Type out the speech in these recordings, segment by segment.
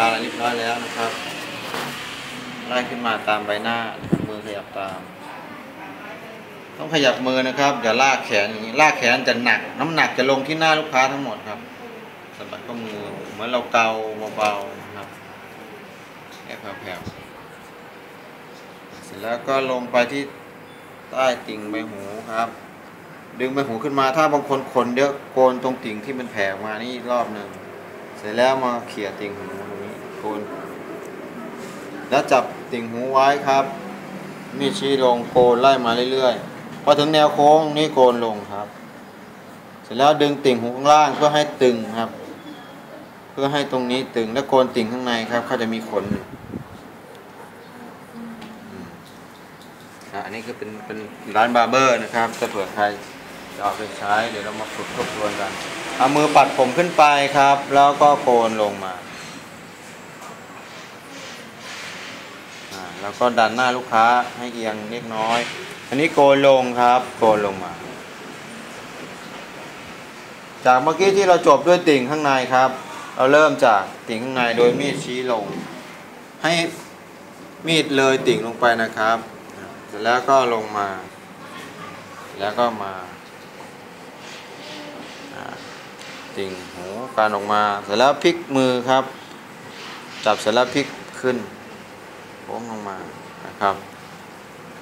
อะไรเรียบร้อยแล้วนะครับไล่ขึ้นมาตามใบหน้ามือขยับตาม ต้องขยับมือนะครับอย่าลากแขนอย่างนี้ลากแขนจะหนัก น้ำหนักจะลงที่หน้าลูกค้าทั้งหมดครับสะบัดข้อมือเหมือนเราเกาเบาๆนะครับแค่แผ่วๆเสร็จแล้วก็ลงไปที่ใต้ติ่งใบหูครับ ดึงใบหูขึ้นมาถ้าบางคนขนเยอะโกนตรงติ่งที่มันแผ่มานี่อีกรอบหนึ่ง เสร็จแล้วมาเขี่ยติ่งหูตรงนี้โกนแล้วจับติ่งหูไว้ครับ มีดชี้ลงโกนไล่มาเรื่อยๆพอถึงแนวโค้งนี่โกนลงครับ เสร็จแล้วดึงติ่งหูข้างล่างเพื่อให้ตึงครับ เพื่อให้ตรงนี้ตึงแล้วโกนติ่งข้างในครับเขาจะมีขนอันนี้ก็เป็นเป็นร้านบาร์เบอร์นะครับถ้าเผื่อใคร จะเอาไปใช้เดี๋ยวเรามาฝึกทบทวนกันเอามือปัดผมขึ้นไปครับ แล้วก็โกนลงมาแล้วก็ดันหน้าลูกค้าให้เอียงเล็กน้อย อันนี้โกนลงครับโกนลงมา จากเมื่อกี้ที่เราจบด้วยติ่งข้างในครับ เราเริ่มจากติ่งข้างในโดยมีดชี้ลง ให้มีดเลยติ่งลงไปนะครับ เสร็จแล้วก็ลงมา แล้วก็มา ติ่งหูการออกมาเสร็จแล้วพลิกมือครับ จับเสร็จแล้วพลิกขึ้นโค้งลงมานะครับ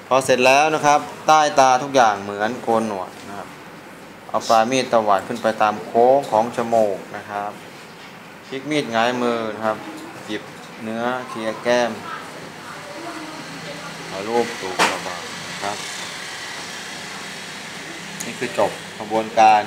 พอเสร็จแล้วนะครับ ใต้ตาทุกอย่างเหมือนโกนหนวดนะครับ เอาปลายมีดตวัดขึ้นไปตามโค้งของจมูกนะครับพลิกมีดงายมือนะครับ หยิบเนื้อเคลียแก้มเอารูปตูกเบาๆนะครับ นี่คือจบกระบวนการ